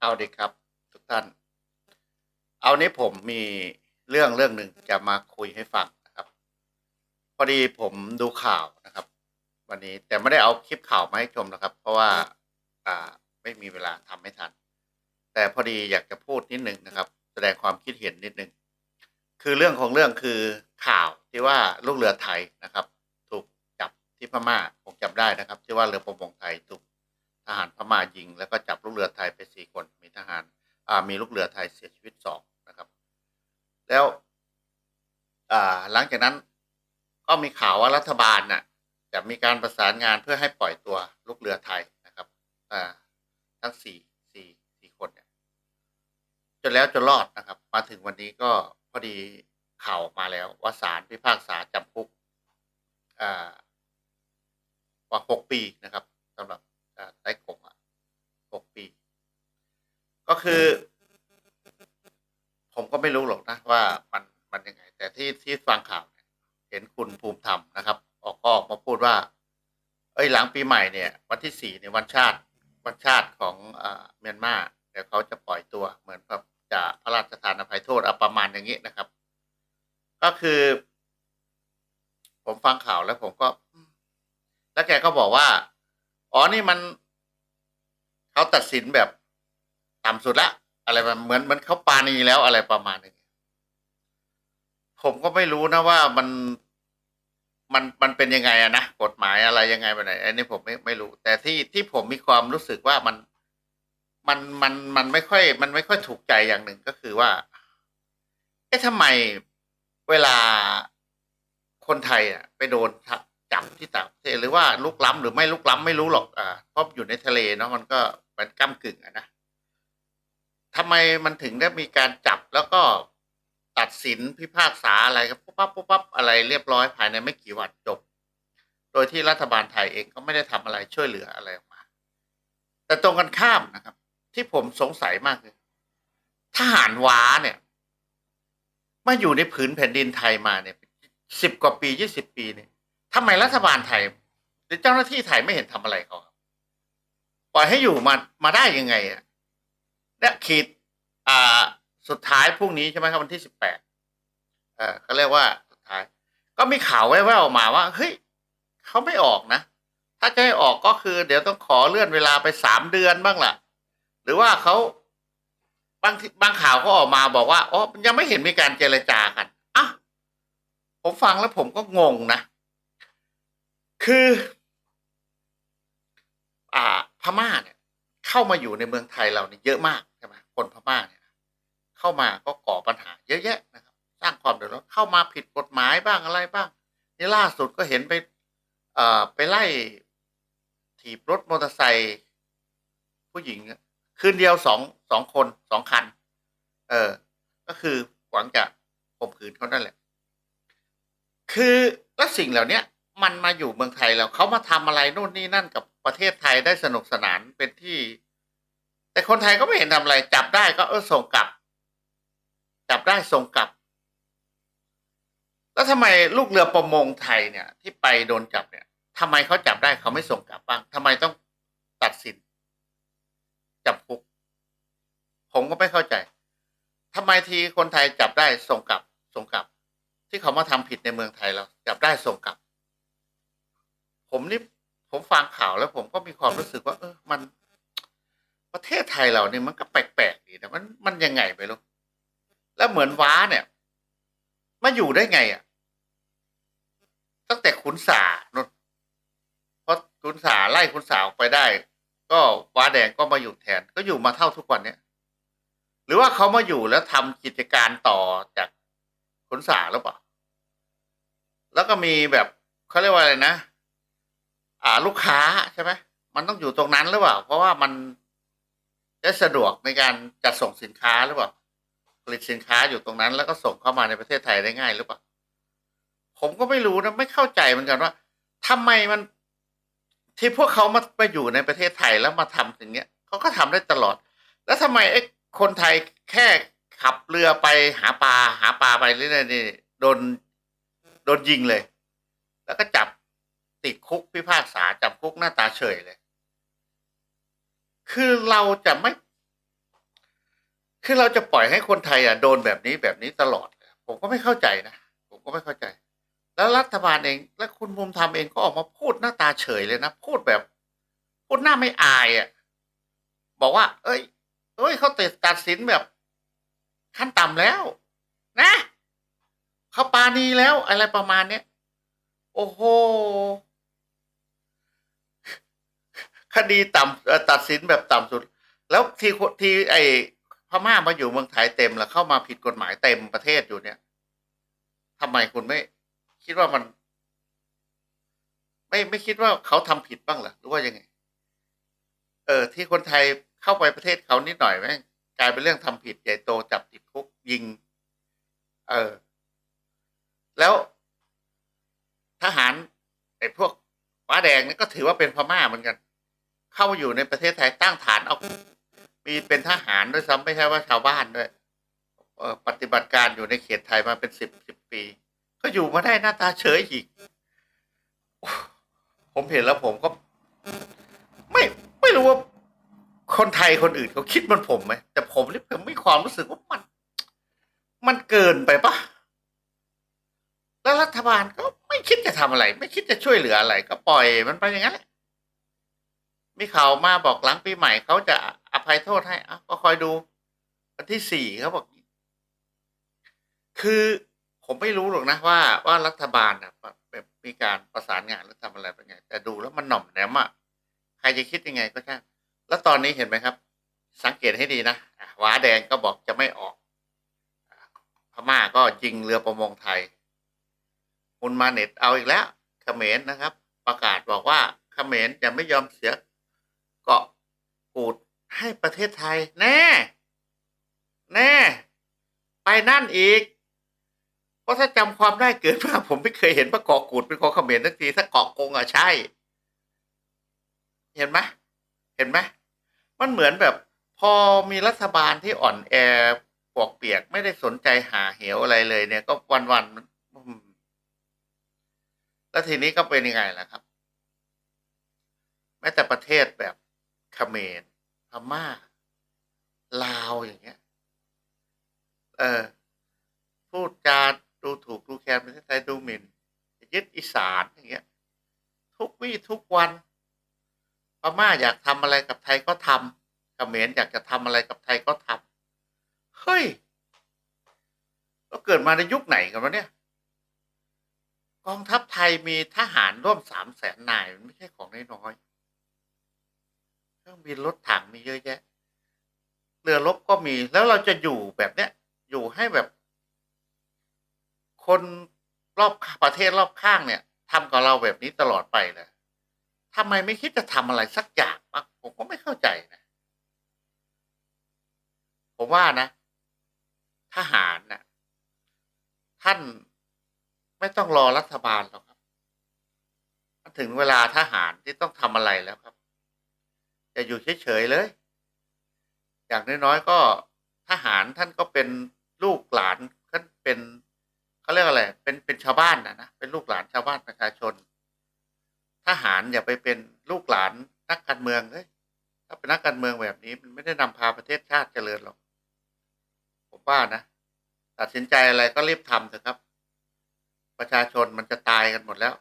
เอาดีครับ ทุกท่าน เอานี้ผมมีเรื่องเรื่องหนึ่งจะมาคุยให้ฟังนะครับ พอดีผมดูข่าวนะครับ วันนี้แต่ไม่ได้เอาคลิปข่าวมาให้ชมนะครับ เพราะว่า อ่าไม่มีเวลาทำไม่ทัน แต่พอดีอยากจะพูดนิดหนึ่งนะครับ แสดงความคิดเห็นนิดหนึ่งคือเรื่องของเรื่องคือข่าวที่ว่าลูกเรือไทยนะครับ ถูกจับที่พม่าผมจำได้นะครับ ที่ว่าเรือประมงไทยถูก หารพม่ายิง แล้วก็จับลูกเรือไทยไปสี่คน มีทหารมีลูกเรือไทยเสียชีวิตสองนะครับ แล้วหลังจากนั้นก็มีข่าวว่ารัฐบาลน่ะจะมีการประสานงานเพื่อให้ปล่อยตัวลูกเรือไทยนะครับทั้งสี่สี่สี่คนเนี่ยจนแล้วจนรอดนะครับ มาถึงวันนี้ก็พอดีข่าวมาแล้ว ว่าศาลพิพากษาจำคุกอ่าว่าหกปีนะครับสำหรับ อ่าไต้กงอะหกปี ก็คือ ผมก็ไม่รู้หรอกนะว่ามันมันยังไง แต่ที่ที่ฟังข่าวเนี่ยเห็นคุณภูมิธรรมนะครับ ออกก็ออกมาพูดว่า เอ้ยหลังปีใหม่เนี่ย วันที่สี่เนี่ยวันชาติ วันชาติของอ่าเมียนมาเดี๋ยวเขาจะปล่อยตัวเหมือนกับจะพระราชทานอภัยโทษเอาประมาณอย่างนี้นะครับ ก็คือ ผมฟังข่าวแล้วผมก็ แล้วแกก็บอกว่า อ๋อนี่มันเขาตัดสินแบบต่ำสุดละ อะไรแบบเหมือนเหมือนเขาปาณีแล้วอะไรประมาณนี้ผมก็ไม่รู้นะว่ามันมันมันเป็นยังไงอะนะกฎหมายอะไรยังไงไปไหนอันนี้ผมไม่ไม่รู้ แต่ที่ที่ผมมีความรู้สึกว่ามันมันมันมันไม่ค่อย มันไม่ค่อยถูกใจอย่างหนึ่งก็คือว่า เอ๊ะทำไมเวลาคนไทยอะ ไปโดน จับที่ต่างประเทศหรือว่าลุกล้ำหรือไม่ลุกล้ำไม่รู้หรอกอ่าเพราะอยู่ในทะเลเนาะมันก็เป็นก้ากึ่งอะนะทำไมมันถึงได้มีการจับแล้วก็ตัดสินพิพากษาอะไรก็ปุ๊บปั๊บปุ๊บปั๊บอะไรเรียบร้อยภายในไม่กี่วันจบ โดยที่รัฐบาลไทยเองก็ไม่ได้ทำอะไรช่วยเหลืออะไรออกมา แต่ตรงกันข้ามนะครับ ที่ผมสงสัยมากคือทหารว้าเนี่ยมาอยู่ในผืนแผ่นดินไทยมาเนี่ยสิบกว่าปียี่สิบปีเนี่ย ทำไมรัฐบาลไทยหรือเจ้าหน้าที่ไทยไม่เห็นทำอะไรเขาครับปล่อยให้อยู่มามาได้ยังไงอะเนี่ยขีดอ่าสุดท้ายพรุ่งนี้ใช่ไหมครับวันที่สิบแปดเออเขาเรียกว่าสุดท้าย ก็มีข่าวแว่วๆออกมาว่าเฮ้ยเขาไม่ออกนะถ้าจะให้ออกก็คือ เดี๋ยวต้องขอเลื่อนเวลาไปสามเดือนบ้างล่ะ หรือว่าเขาบางทีบางข่าวก็ออกมาบอกว่าอ๋อยังไม่เห็นมีการเจรจากันอะผมฟังแล้วผมก็งงนะ คือ อ่า พม่าเนี่ย เข้ามาอยู่ในเมืองไทยเราเนี่ยเยอะมากใช่ไหมคนพม่าเนี่ย เข้ามาก็ก่อปัญหา เยอะแยะนะครับ สร้างความเดือดร้อนเข้ามาผิดกฎหมายบ้างอะไรบ้างนี่ล่าสุดก็เห็นไป เอ่อ ไปไล่ถีบรถมอเตอร์ไซค์ผู้หญิงคืนเดียวสองสองคนสองคัน เออ ก็คือหวังจะข่มขืนเขานั่นแหละ คือแล้วสิ่งเหล่านี้ย มันมาอยู่เมืองไทยแล้วเขามาทำอะไรนู่นนี่นั่นกับประเทศไทยได้สนุกสนานเป็นที่ แต่คนไทยก็ไม่เห็นทำอะไร จับได้ก็เออส่งกลับ จับได้ส่งกลับ แล้วทำไมลูกเรือประมงไทยเนี่ย ที่ไปโดนจับเนี่ยทำไมเขาจับได้เขาไม่ส่งกลับบ้างทำไมต้องตัดสินจำคุก ผมก็ไม่เข้าใจทำไมทีคนไทยจับได้ส่งกลับ ส่งกลับ ที่เขามาทำผิดในเมืองไทยเราจับได้ส่งกลับ ผมนี่ผมฟังข่าวแล้วผมก็มีความรู้สึกว่า เออมัน ประเทศไทยเราเนี่ยมันก็แปลกๆดีนะมันมันยังไงไปลูกแล้วเหมือนว้าเนี่ยมาอยู่ได้ไงอะ ตั้งแต่ขุนสานนเพราะขุนสาไล่ขุนสาออกไปได้ ก็ว้าแดงก็มาอยู่แทน ก็อยู่มาเท่าทุกวันเนี้ยหรือว่าเขามาอยู่แล้วทำกิจการต่อจากขุนสาหรือเปล่าแล้วก็มีแบบเขาเรียกว่าอะไรนะ อ่า ลูกค้าใช่ไหมมันต้องอยู่ตรงนั้นหรือเปล่า เพราะว่ามันจะสะดวกในการจัดส่งสินค้าหรือเปล่าผลิตสินค้าอยู่ตรงนั้น แล้วก็ส่งเข้ามาในประเทศไทยได้ง่ายหรือเปล่าผมก็ไม่รู้นะไม่เข้าใจเหมือนกันว่าทำไมมัน ที่พวกเขามามาอยู่ในประเทศไทยแล้วมาทำสิ่งเนี้ยเขาก็ทำได้ตลอด แล้วทำไมไอ้คนไทยแค่ขับเรือไปหาปลาหาปลาไปเรื่อยๆนี่โดนโดนยิงเลย แล้วก็จับ ติดคุกพิพากษาจำคุกหน้าตาเฉยเลย คือเราจะไม่ คือเราจะปล่อยให้คนไทยอะโดนแบบนี้แบบนี้ตลอด ผมก็ไม่เข้าใจนะ ผมก็ไม่เข้าใจ แล้วรัฐบาลเอง และคุณภูมิธรรมเองก็ออกมาพูดหน้าตาเฉยเลยนะ พูดแบบ พูดหน้าไม่อายอะ บอกว่า เอ้ย เอ้ยเขาตัดสินแบบขั้นต่ำแล้ว นะเขาปาณีแล้วอะไรประมาณเนี้ย โอ้โห คดีต่ำตัดสินแบบต่ำสุด แล้วทีทีไอพม่ามาอยู่เมืองไทยเต็มแล้วเข้ามาผิดกฎหมายเต็มประเทศอยู่เนี่ยทำไมคุณไม่ คิดว่ามัน ไม่ไม่คิดว่าเขาทำผิดบ้างเหรอหรือว่ายังไง เออ ที่คนไทยเข้าไปประเทศเขานิดหน่อยแม่งกลายเป็นเรื่องทำผิดใหญ่โตจับติดคุกยิง เออ แล้วทหารไอ้พวกฟ้าแดงนี่ก็ถือว่าเป็นพม่าเหมือนกัน เข้ามาอยู่ในประเทศไทยตั้งฐานเอา มีเป็นทหารด้วยซ้ำไม่ใช่ว่าชาวบ้านด้วยปฏิบัติการอยู่ในเขตไทยมาเป็นสิบสิบปี ก็อยู่มาได้หน้าตาเฉยอีก ผมเห็นแล้วผมก็ ไม่ไม่รู้ว่าคนไทยคนอื่นเขาคิดมันผมไหมแต่ผมนี่ผมมีความรู้สึกว่ามัน มันเกินไปปะแล้วรัฐบาลก็ไม่คิดจะทำอะไร ไม่คิดจะช่วยเหลืออะไร ก็ปล่อยมันไปอย่างนั้นแหละ มีข่าวมาบอกหลังปีใหม่เขาจะอภัยโทษให้อะก็คอยดู วันที่สี่เขาบอก คือผมไม่รู้หรอกนะว่าว่ารัฐบาลนะแบบมีการประสานงานหรือทำอะไรเป็นไง แต่ดูแล้วมันหน่อมแหนมอะใครจะคิดยังไงก็ช่างแล้วตอนนี้เห็นไหมครับ สังเกตให้ดีนะว้าแดงก็บอกจะไม่ออกพม่าก็ยิงเรือประมงไทยมุนมาเน็ตเอาอีกแล้วเขมรนะครับ ประกาศบอกว่าเขมรจะไม่ยอมเสีย กูดให้ประเทศไทย แน่ แน่ ไปนั่นอีก เพราะถ้าจำความได้เกิดมาผมไม่เคยเห็นว่าเกาะกูดเป็นของเขมรสักทีถ้าเกาะกงอะใช่ เห็นไหมเห็นไหมมันเหมือนแบบ พอมีรัฐบาลที่อ่อนแอปวกเปียกไม่ได้สนใจหาเหวอะไรเลยเนี่ย ก็วันวันแล้วทีนี้ก็เป็นยังไงล่ะครับ แม้แต่ประเทศแบบ เขมรพม่า ลาวอย่างเงี้ย เออ พูดจาดูถูกดูแคลนประเทศไทยดูหมิ่นยึดอีสานอย่างเงี้ย ทุกวี่ทุกวันพม่าอยากทำอะไรกับไทยก็ทำเขมรอยากจะทำอะไรกับไทยก็ทำเฮ้ยเราเกิดมาในยุคไหนกันวะเนี่ย กองทัพไทยมีทหารร่วมสามแสนนายมันไม่ใช่ของน้อยๆ รื่องบินรถถังมีเยอะแยะ เรือรบก็มีแล้วเราจะอยู่แบบเนี้ยอยู่ให้แบบ คนรอบประเทศรอบข้างเนี่ยทำกับเราแบบนี้ตลอดไปเลยทำไมไม่คิดจะทำอะไรสักอย่างบ้างผมก็ไม่เข้าใจนะผมว่านะ ทหารน่ะ ท่านไม่ต้องรอรัฐบาลหรอกครับ ถึงเวลาทหารที่ต้องทำอะไรแล้วครับ อย่าอยู่เฉยๆเลย อย่างน้อยๆก็ทหารท่านก็เป็นลูกหลานท่านเป็นเขาเรียกอะไร เป็นเป็นชาวบ้านนะนะเป็นลูกหลานชาวบ้านประชาชน ทหารอย่าไปเป็นลูกหลานนักการเมืองเลยถ้าเป็นนักการเมืองแบบนี้ มันไม่ได้นำพาประเทศชาติเจริญหรอกผมว่านะตัดสินใจอะไรก็รีบทำเถอะครับ ประชาชนมันจะตายกันหมดแล้ว